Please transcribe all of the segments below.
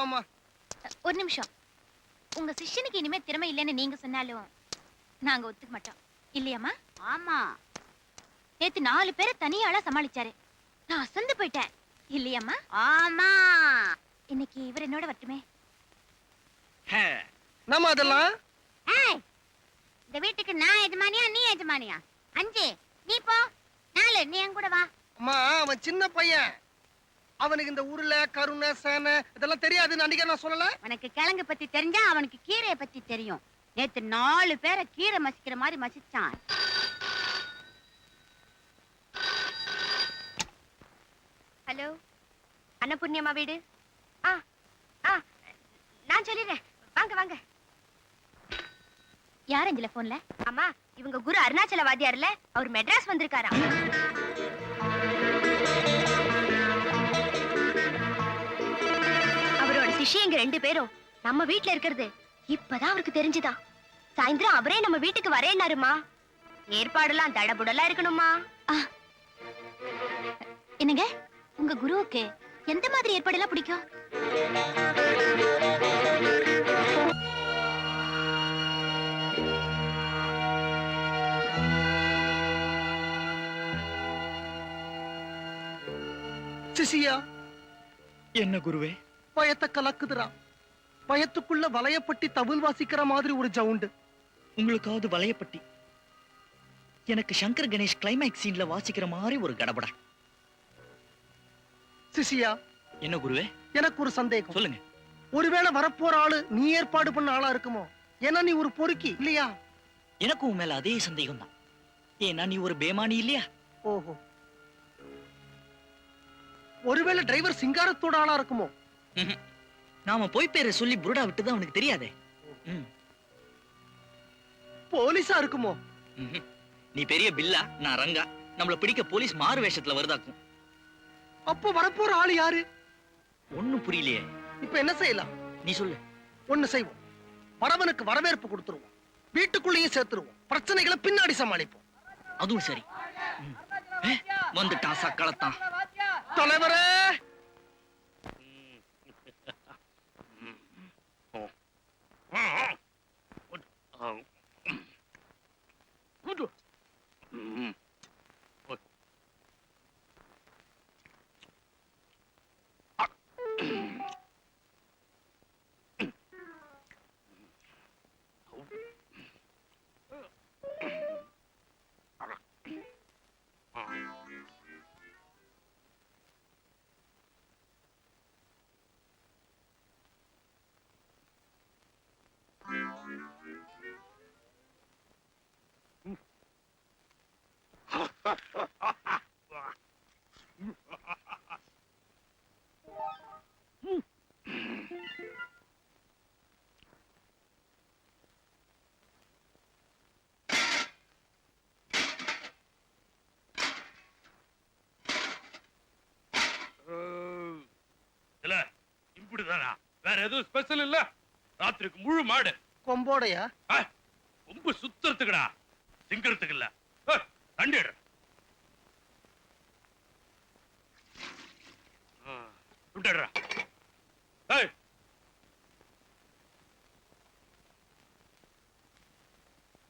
போமா ஒரு நிமிஷம். உங்க சிஷ்யனுக்கு இனிமே திறமை இல்லைன்னு நீங்க சொன்னாலும் நாங்க ஒத்துக்க மாட்டோம். இல்லையாம்மா? ஆமா. நேத்து நாலு பேரை தனியாளா சமாளிச்சாரு. நான் அசந்து போயிட்டேன். இல்லையாம்மா? ஆமா. இன்னைக்கு இவர் என்னோட வரட்டுமே. நம்ம அதெல்லாம்? இந்த வீட்டுக்கு நான் எஜமானியா நீ எஜமானியா? அஞ்சு நீ போ. நாலு நீ என் கூட வா. அம்மா அவன் சின்ன பையன். அவனுக்கு இந்த உருளை கருணை சேனை இதெல்லாம் தெரியாதுன்னு அன்னைக்கே நான் சொல்லல. உனக்கு கிழங்கு பத்தி தெரிஞ்சா அவனுக்கு கீரையை பத்தி தெரியும். நேத்து நாலு பேரை கீரை மசிக்கிற மாதிரி மசிச்சான். ஹலோ? அன்னபூர்ணியம்மா வீடு? ஆ ஆ நான் சொல்லிடுறேன். வாங்க வாங்க. யார் அஞ்சல போன்ல? அம்மா இவங்க குரு அருணாச்சல வாத்தியார்ல அவர் மெட்ராஸ் வந்திருக்காரா அவரோட சிஷ்யங்க ரெண்டு பேரும். நம்ம வீட்ல இருக்கிறது இப்பதான் அவருக்கு தெரிஞ்சுதா. சாயந்தரம் அவரே நம்ம வீட்டுக்கு வரேன்னாருமா. ஏற்பாடெல்லாம் தடபுடலா இருக்கணுமா. என்னங்க? உங்க குருவுக்கு எந்த மாதிரி ஏற்பாடெல்லாம் பிடிக்கும்? சிசியா. என்ன குருவே? பயத்தை கலக்குதுடா பயத்துக்குள்ள வளையப்பட்டி தவில் வாசிக்கிற மாதிரி ஒரு ஜவுண்டு உங்களுக்காவது வளையப்பட்டி எனக்கு சங்கர் கணேஷ் கிளைமேக்ஸ் சீன்ல வாசிக்கிற மாதிரி ஒரு கடபடா. சிசியா என்ன குருவே? எனக்கு ஒரு சந்தேகம். சொல்லுங்க. ஒருவேளை வரப்போற ஆளு நீ ஏற்பாடு பண்ண ஆளா இருக்குமோ? ஏன்னா நீ ஒரு பொறுக்கி இல்லையா? எனக்கும் மேல அதே சந்தேகம் தான் ஏன்னா நீ ஒரு பேமானி இல்லையா? ஓஹோ. ஒருவேளை டிரைவர் சிங்காரத்தோட ஆளா இருக்குமோ? நாம போய் பேரை சொல்லி புருடா விட்டது அவனுக்கு தெரியாதே. போலீஸா இருக்குமோ. நீ பெரிய பில்லா நான் ரங்கா. நம்மள பிடிக்க போலீஸ் மாறு வேஷத்துல வருதாக்கும். அப்போ வரப்போற ஆளு யாரு? ஒண்ணும் புரியலையே. இப்ப என்ன செய்யலாம்? நீ சொல்லு. ஒண்ணு செய்வோம். வரவனுக்கு வரவேற்பு கொடுத்துருவோம். வீட்டுக்குள்ளேயும் சேர்த்துருவோம். பிரச்சனைகளை பின்னாடி சமாளிப்போம். அதுவும் சரி. வந்துட்டான் சக்களத்தான் தலைவரே! Oh. எதுவும் ஸ்பெஷல் இல்ல. ராத்திரிக்கு முழு மாடு. கொம்போடையா? கொம்பு சுத்துறதுக்குடா. திங்கிறதுக்கு இல்ல. ஏ, தண்டி எடு. ஆ, விட்டுடுறா. ஏய்,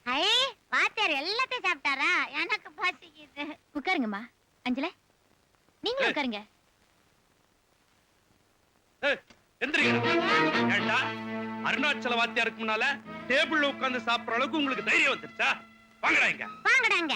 ஐ வாத்தியார் எல்லாத்தையும் சாப்பிட்டாரா? எனக்கு பசிக்குது. உட்காருங்கம்மா. அஞ்சல நீங்களும். உட்காருங்க. ஏய், எந்திரிங்க. ஏண்டா? அருணாச்சல வாத்தியாருக்கு முன்னால டேபிள்ல உட்கார்ந்து சாப்பிடுற அளவுக்கு உங்களுக்கு தைரியம் வந்துருச்சா? வாங்கடா இங்க. வாங்கடாங்க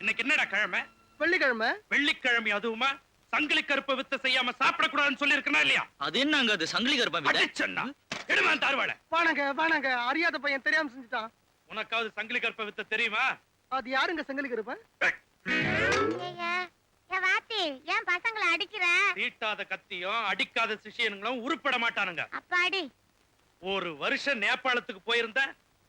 இன்னைக்கு என்னடா கிழமை? வெள்ளிக்கிழமை. வெள்ளிக்கிழமை அதுவுமா? சங்கிலி கருப்பை வித்த செய்யாம சாப்பிடக்கூடாதுன்னு சொல்லி இருக்கனா இல்லையா? அது என்னங்க அது சங்கிலி கருப்பா வீடு அடிச்சண்ணா. எடுமா தார்வாட வாணங்க வாணங்க. அறியாத பையன் தெரியாம செஞ்சுட்டான். உனக்காவது சங்கிலி கருப்பை வித்த தெரியுமா? அது யாருங்க ஐயா ஏன் வாத்தி ஏன் பசங்களை அடிக்கிற? தீட்டாத கத்தியும் அடிக்காத சிஷியனுங்களும் உருப்பட மாட்டானுங்க. அப்பாடி. ஒரு வருஷம் நேபாளத்துக்கு போயிருந்த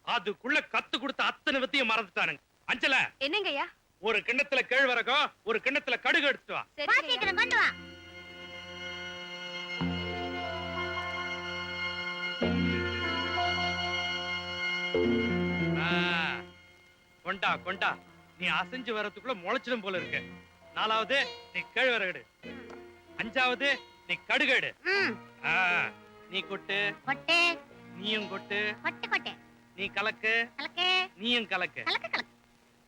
அதுக்குள்ள கத்து கொடுத்த அத்தனை வித்தையும் மறந்துட்டானுங்க. அஞ்சல என்னங்கய்யா? ஒரு கிண்ணத்துல கேழ்வரகம் ஒரு கிண்ணத்துல கடுகு எடுத்துட்டு வா. சீக்கிரம் கொண்டு வா. கொண்டா கொண்டா. நீ அசைஞ்சு வர்றதுக்குள்ள முளைச்சிடும் போல இருக்கு. நாலாவது நீ கேழ்வரகு அஞ்சாவது நீ கடுகடு. நீ கொட்டு. கொட்டு. நீயும் கொட்டு. கொட்டு கொட்டு. நீ கலக்கு. கலக்கு. நீயும் கலக்கு. கலக்கு கலக்கு.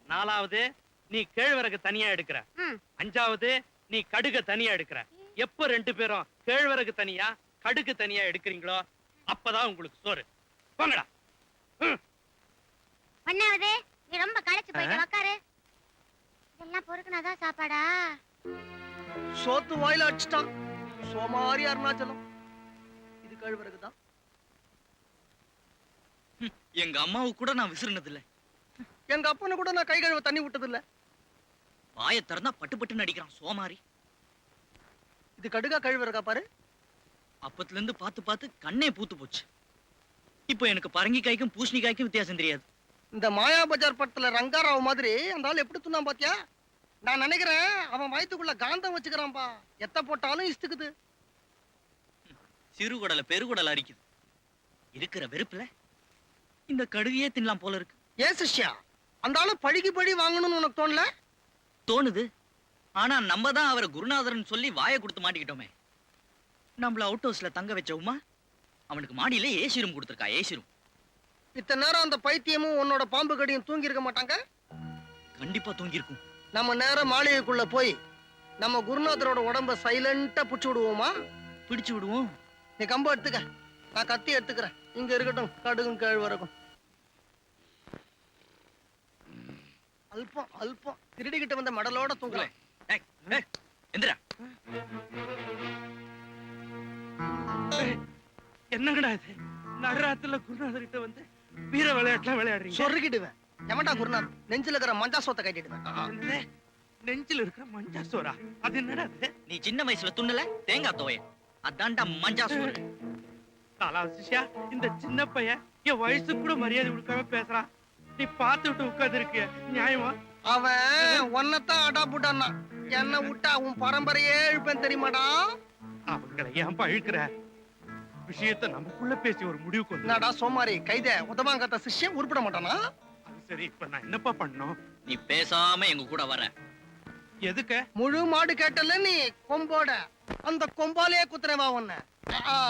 நாலாவது நீ கேழ்வரகு தனியா எடுக்கிற. அஞ்சாவது நீ கடுக தனியா எடுக்கிற. எப்ப ரெண்டு பேரும் கேழ்வரகு தனியா கடுகு தனியா எடுக்கிறீங்களோ அப்பதான் உங்களுக்கு சோறு. போங்கடா. ஒன்னாவது நீ ரொம்ப களைச்சு போயிட்டு? உக்காரு. இதெல்லாம் பொறுக்குனாதான் சாப்பாடா? சோத்து வாயில அடிச்சிட்டான். சோமாரி அருணாச்சலம். இது கழுவுறதுக்கு தான் எங்க அம்மாவுக்கு கூட நான் விசிறினது இல்ல எங்க அப்பனை கூட நான் கை கழுவ தண்ணி விட்டது இல்ல வாயை திறந்தா பட்டு பட்டு நடிக்கிறான் சோமாரி. இது கடுகா கழுவுறக்கா பாரு. அப்பத்துல இருந்து பார்த்து பார்த்து கண்ணே பூத்து போச்சு. இப்போ எனக்கு பரங்கிக்காய்க்கும் பூசணிக்காய்க்கும் வித்தியாசம் தெரியாது. இந்த மாயா பஜார் படத்துல ரங்காராவ் மாதிரி அந்த ஆள் எப்படி துண்ணான் பாத்தியா? நான் நினைக்கிறேன் அவன் வயித்துக்குள்ள காந்தம் வச்சுக்கிறான்பா. எத்த போட்டாலும் இஸ்துக்குது சிறுகுடல பெருகுடல அரிக்குது இருக்கிற வெறுப்புல இந்த கடுகையே தின்னலாம் போல இருக்கு. ஏன் சிஷ்யா? அந்த ஆளு பழிக்கு பழி வாங்கணும்னு உனக்கு தோணல? தோணுது. ஆனா நம்ம தான் அவரை குருநாதர்னு சொல்லி வாயை கொடுத்து மாட்டிக்கிட்டோமே. நம்மள அவுட் ஹவுஸ்ல தங்க வச்ச உமா அவனுக்கு மாடியில ஏசி ரூம் கொடுத்துருக்கா ஏசி ரூம் இத்தனை நேரம் அந்த பைத்தியமும் உன்னோட பாம்பு கடியும் தூங்கி இருக்க மாட்டாங்க? கண்டிப்பா தூங்கியிருக்கும். நம்ம நேரம் மாளிகைக்குள்ள போய் நம்ம குருநாதரோட உடம்ப சைலண்டா புடிச்சு விடுவோமா? பிடிச்சு விடுவோம். நீ கம்பு எடுத்துக்க. நான் கத்தி எடுத்துக்கிறேன். இங்க இருக்கட்டும் கடுகும் கேழ்வரகும். அல்பம் அல்பம். திருடிக்கிட்ட வந்த மடலோட ஏய், எந்திரா. என்னங்கடா இது? நடுராத்துல குருநாதர்கிட்ட வந்து வீர விளையாட்டுலாம் விளையாடுறீங்க? சொருகிடுவேன். எவன்டா குருநாத் நெஞ்சில இருக்கிற மஞ்சா சோத்தை கட்டிடுவேன்? நெஞ்சில இருக்கிற மஞ்சா சோறா? அது என்னடா நீ சின்ன வயசுல துண்ணல? தேங்காய் துவைய அதான்டா மஞ்சா சோறு. காலா சிஷ்யா இந்த சின்ன பையன் என் வயசு கூட மரியாதை கொடுக்காம பேசுறான். நீ பார்த்து விட்டு உட்கார்ந்து இருக்கிய நியாயமா? அவன் ஒன்னத்தான் அடா புட்டான்னா என்ன விட்டா உன் பரம்பரையே இழுப்பேன் தெரியுமாடா? அவங்களை ஏன் பழுக்கிற விஷயத்தை நமக்குள்ள பேசி ஒரு முடிவுக்கு வந்து என்னடா சோமாரி கைத உதவாங்கத்த சிஷ்யம் உருப்பிட மாட்டானா? அது சரி இப்ப நான் என்னப்பா பண்ணணும்? நீ பேசாம எங்க கூட வர. எதுக்கு? முழு மாடு கேட்டல நீ கொம்போட. அந்த கொம்பாலே குத்துறவா உன்ன.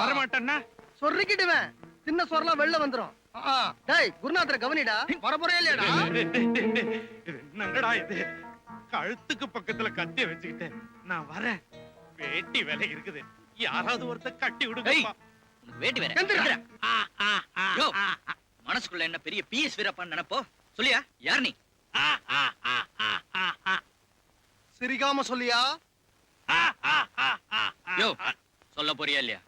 வரமாட்டேன்னா? சொருக்கிடுவேன். சின்ன சொரலாம் வெளில வந்துரும். ஆ, டேய் குருநாதரை கவனிடா. வரப்போறே இல்லையாடா? இது என்னங்கடா இது? கழுத்துக்கு பக்கத்துல கத்திய வச்சுக்கிட்டு நான் வரேன். வேட்டி வேலை இருக்குது. யாராவது ஒருத்தர் கட்டி விடுங்கப்பா. உனக்கு வேட்டி வேற மனசுக்குள்ள என்ன பெரிய பிஎஸ் வீரப்பான்னு நினைப்போ சொல்லியா யார் நீ சிரிக்காம சொல்லியா யோ சொல்ல போறியா இல்லையா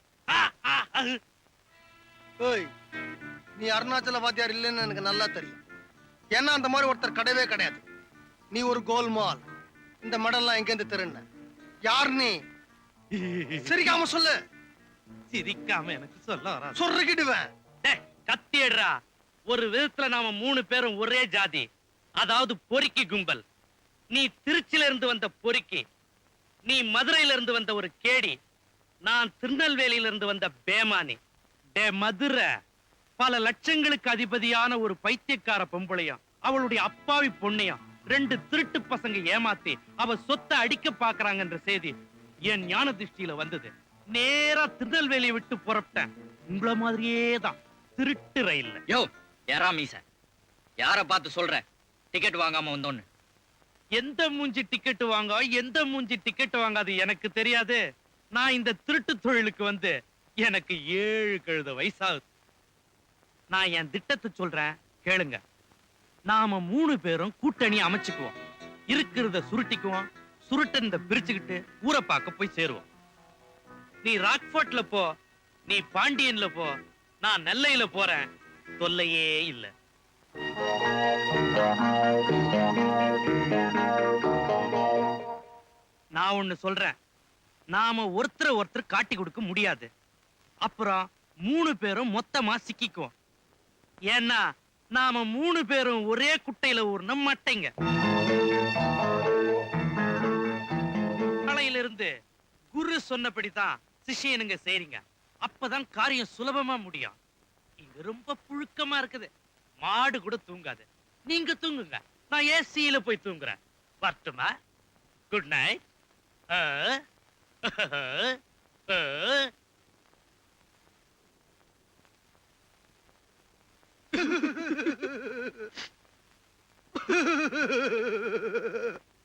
நீ அருணாச்சல வாத்தியார் இல்லைன்னு எனக்கு நல்லா தெரியும் ஏன்னா அந்த மாதிரி ஒருத்தர் கிடையவே கிடையாது நீ ஒரு கோல்மால் இந்த மெடல்லாம் எங்கேருந்து திருண்ண யார் நீ சிரிக்காம சொல்லு சிரிக்காம எனக்கு சொல்ல வராது. சொருகிடுவேன். கத்தியேடுறா. ஒரு விதத்துல நாம மூணு பேரும் ஒரே ஜாதி. அதாவது பொறுக்கி கும்பல். நீ திருச்சியில இருந்து வந்த பொறுக்கி. நீ மதுரையில இருந்து வந்த ஒரு கேடி. நான் திருநெல்வேலியில இருந்து வந்த பேமானி. டே மதுரை. பல லட்சங்களுக்கு அதிபதியான ஒரு பைத்தியக்கார பொம்பளையும். அவளுடைய அப்பாவி பொண்ணையும். ரெண்டு திருட்டு பசங்க ஏமாத்தி அவ சொத்தை அடிக்க பாக்குறாங்கன்ற செய்தி என் ஞான திருஷ்டியில வந்தது. நேரா திருநெல்வேலியை விட்டு புறப்பட்டேன் உங்கள மாதிரியே தான் திருட்டு ரயில்ல. யோ யாரா மீச? யார பார்த்து சொல்ற? டிக்கெட் வாங்காம வந்தோன்னு. எந்த மூஞ்சி டிக்கெட் வாங்க எந்த மூஞ்சி டிக்கெட் வாங்காது எனக்கு தெரியாது. நான் இந்த திருட்டு தொழிலுக்கு வந்து எனக்கு ஏழு கழுத வயசாகுது. நான் என் திட்டத்தை சொல்றேன் கேளுங்க. நாம மூணு பேரும் கூட்டணி அமைச்சுக்குவோம். இருக்கிறத சுருட்டிக்குவோம் சுருட்டந்த பிரிச்சுக்கிட்டு ஊரை பார்க்க போய் சேருவோம். நீ ராக்ஃபோர்ட்ல போ நீ பாண்டியன்ல போ நான் நெல்லையில போறேன். தொல்லையே இல்ல. நான் ஒண்ணு சொல்றேன். நாம ஒருத்தரை ஒருத்தர் காட்டி கொடுக்க முடியாது. அப்புறம் மூணு பேரும் மொத்தமா சிக்கிக்குவோம். ஏன்னா நாம மூணு பேரும் ஒரே குட்டையில ஊர்ன மட்டைங்க. நாளையில குரு சொன்னபடிதான் சிஷியனுங்க செய்றீங்க அப்பதான் காரியம் சுலபமா முடியும். இங்க ரொம்ப புழுக்கமா இருக்குது. மாடு கூட தூங்காது. நீங்க தூங்குங்க. நான் ஏசியில போய் தூங்குறேன். வரட்டுமா? Good night Ha ha ha ha ha!